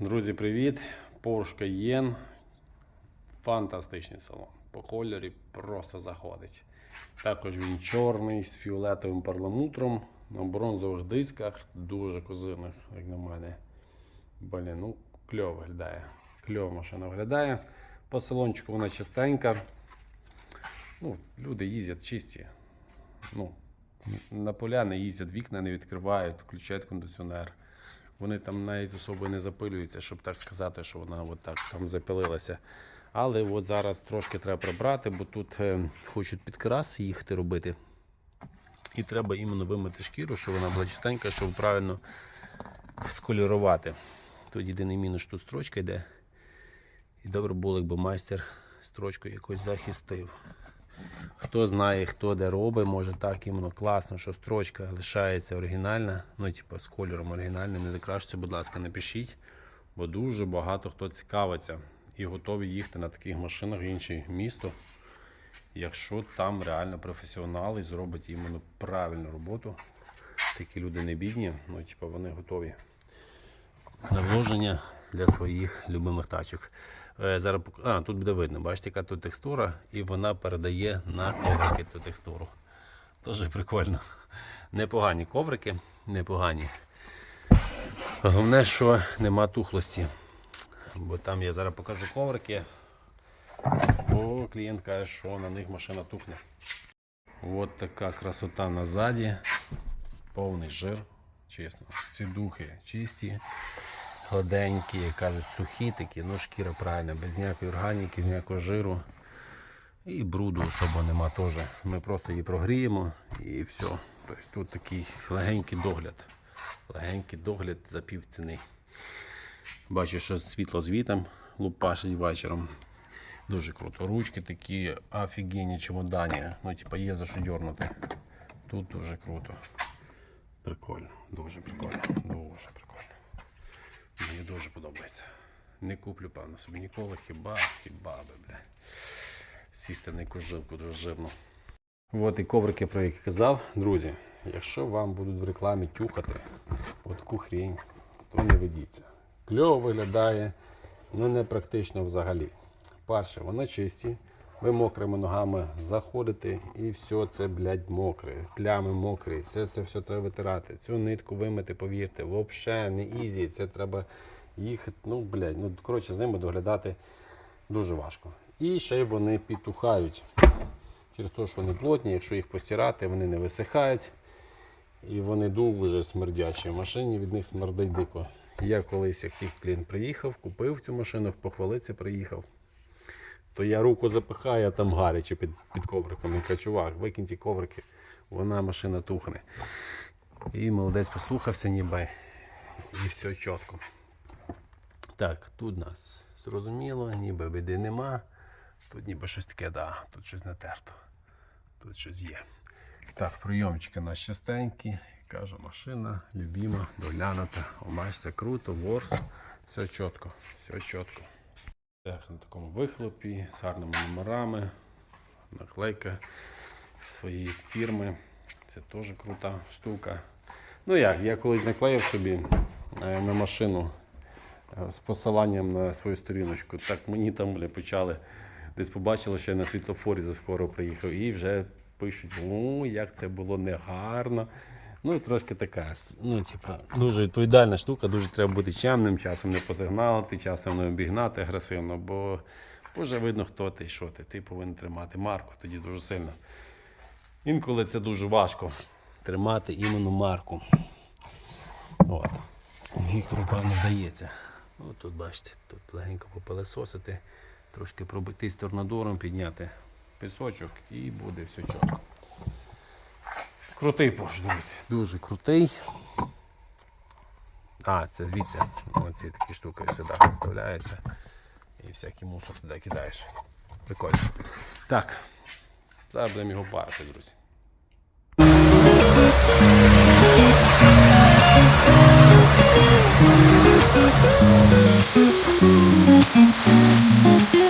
Друзі, привіт! Porsche Cayenne. Фантастичний салон. По кольорі просто заходить. Також він чорний з фіолетовим перламутром на бронзових дисках, дуже козирних, як на мене. Блін, ну кльово виглядає. Кльово машина виглядає. По салончику вона чистенька. Ну, люди їздять чисті. Ну, на поля не їздять, вікна не відкривають, включають кондиціонер. Вони там навіть особо не запилюються, щоб так сказати, що вона от так там запилилася. Але от зараз трошки треба прибрати, бо тут е, хочуть підкрас їхати робити. І треба іменно вимити шкіру, щоб вона була чистенька, щоб правильно сколірувати. Тут єдиний мінус, тут строчка йде. І добре було, якби майстер строчку якось захистив. Хто знає, хто де робить, може так іменно класно, що строчка лишається оригінальна, ну, типу, з кольором оригінальним, не закрашуйте, будь ласка, напишіть, бо дуже багато хто цікавиться і готові їхати на таких машинах в інше місто, якщо там реально професіонали зроблять іменно правильну роботу. Такі люди не бідні, ну, типу, вони готові на вложення для своїх любимих тачок. Е, Зараз а, тут буде видно, бачите, яка тут текстура, і вона передає на коврики ту текстуру. Дуже прикольно. Непогані коврики, непогані. Головне, що нема тухлості. Бо там я зараз покажу коврики, бо клієнт каже, що на них машина тухне. От така красота назаді. Повний жир, чесно. Ці духи чисті гладенькі, кажуть, сухі такі, ну шкіра правильна, без ніякої органіки, без ніякого жиру. І бруду особо нема теж. Ми просто її прогріємо і все. Тобто тут такий легенький догляд. Легенький догляд за пів ціни. Бачу, що світло звітом лупашить вечором. Дуже круто. Ручки такі офігенні чемодані. Ну, типа є за що дьорнути. Тут дуже круто. Прикольно, дуже прикольно, дуже прикольно. Мені дуже подобається. Не куплю, певно, собі ніколи, хіба хіба би, бля. Сісти на якусь жилку дуже жирно. От і коврики, про які казав, друзі, якщо вам будуть в рекламі тюхати отаку хрінь, то не ведіться. Кльово виглядає, ну не практично взагалі. Перше, вони чисті, ви мокрими ногами заходите і все це, блядь, мокре. Плями мокрі, це, це все треба витирати. Цю нитку вимити, повірте, взагалі не ізі. Це треба їхати. Ну, блядь, ну коротше, з ними доглядати дуже важко. І ще вони підтухають. Через те, що вони плотні, якщо їх постирати, вони не висихають. І вони дуже смердячі. В машині від них смердить дико. Я колись, як тільки приїхав, купив цю машину, похвалитися приїхав. То я руку запихаю, а там гаряче під, під ковриком. Я кажу, чувак, викинь ті коврики, вона машина тухне. І молодець послухався ніби. І все чітко. Так, тут нас зрозуміло, ніби біди нема. Тут ніби щось таке, да, тут щось натерто. Тут щось є. Так, прийомчики нас частенькі. Кажу, машина, любима, доглянута. Бачите, круто, ворс. Все чітко, все чітко. На такому вихлопі, з гарними номерами, наклейка своєї фірми. Це теж крута штука. Ну як, я колись наклеїв собі е, на машину е, з посиланням на свою сторіночку. Так мені там бля, почали десь побачили, що я на світлофорі заскоро приїхав, і вже пишуть, о, як це було негарно. Ну, трошки така, ну, типа, дуже відповідальна штука, дуже треба бути чемним, часом не позигналити, часом не обігнати агресивно, бо вже видно, хто ти і що ти. Ти повинен тримати марку, тоді дуже сильно. Інколи це дуже важко тримати іменно марку. От. Віктору, певно, вдається. От тут бачите, тут легенько попилесосити, трошки пробити торнадором, підняти пісочок і буде все чітко. Крутий порш, друзі, дуже крутий. А, це звідси. Оці такі штуки сюди вставляються. І всякий мусор туди кидаєш. Прикольно. Так, зараз будемо його парити, друзі. Thank you.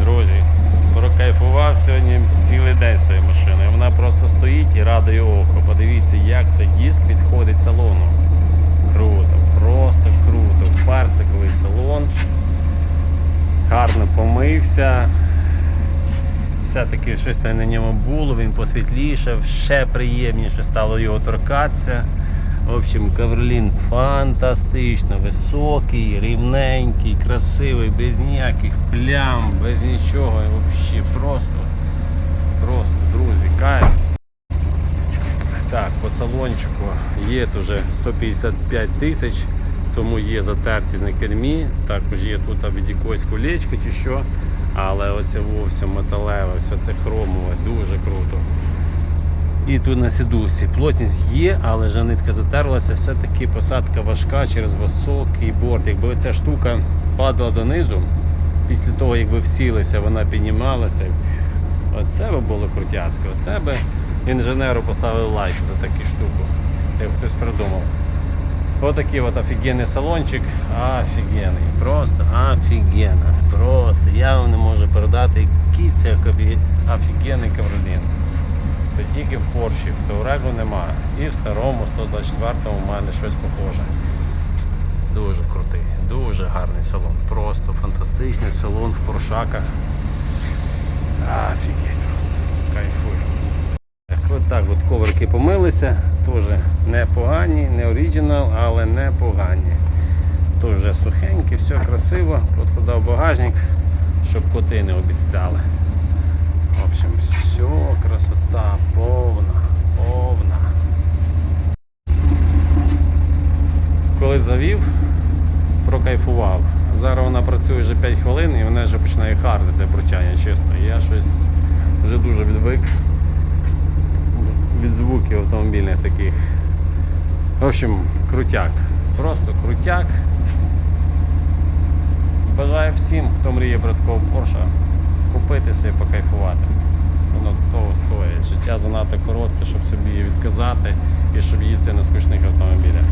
Друзі, прокайфував сьогодні цілий день з тою машиною. Вона просто стоїть і радує око. Подивіться, як цей диск підходить салону. Круто, просто круто. Персиковий салон. Гарно помився. Все-таки щось на ньому було, він посвітлішав, ще приємніше стало його торкатися. В общем, Каверлін фантастично високий, рівненький, красивий, без ніяких плям, без нічого. Взагалі просто, просто, друзі, кайф. Так, по салончику є вже 155 тисяч, тому є затертість на кермі. Також є тут від якоїсь колечки чи що. Але оце вовсе металеве, все це хромове, дуже круто. І тут на сідусі плотність є, але вже нитка затерлася, все-таки посадка важка через високий борт. Якби ця штука падала донизу, після того, якби всілася, вона піднімалася. Оце би було крутяцько. Оце би інженеру поставили лайк за таку штуку. Як хтось придумав. Отакий от офігенний салончик. Офігенний. Просто офігенно. Просто я вам не можу передати, який це офігенний кавролін. Це тільки в Порші, в Таурегу немає. І в старому 124-му в мене щось похоже. Дуже крутий, дуже гарний салон. Просто фантастичний салон в Поршаках. Офігеть просто. Кайфую. От так от коврики помилися. Теж непогані, не оригінал, але непогані. Тут вже сухенькі, все красиво. Подкладав багажник, щоб коти не обіцяли. В общем, все, красота повна, повна. Коли завів, прокайфував. Зараз вона працює вже 5 хвилин і вона вже починає хардити бручання чисто. Я щось вже дуже відвик від звуків автомобільних таких. В общем, крутяк. Просто крутяк. Бажаю всім, хто мріє про такого Порша, купитися і покайфувати. Воно того стоїть. Життя занадто коротке, щоб собі відказати і щоб їздити на скучних автомобілях.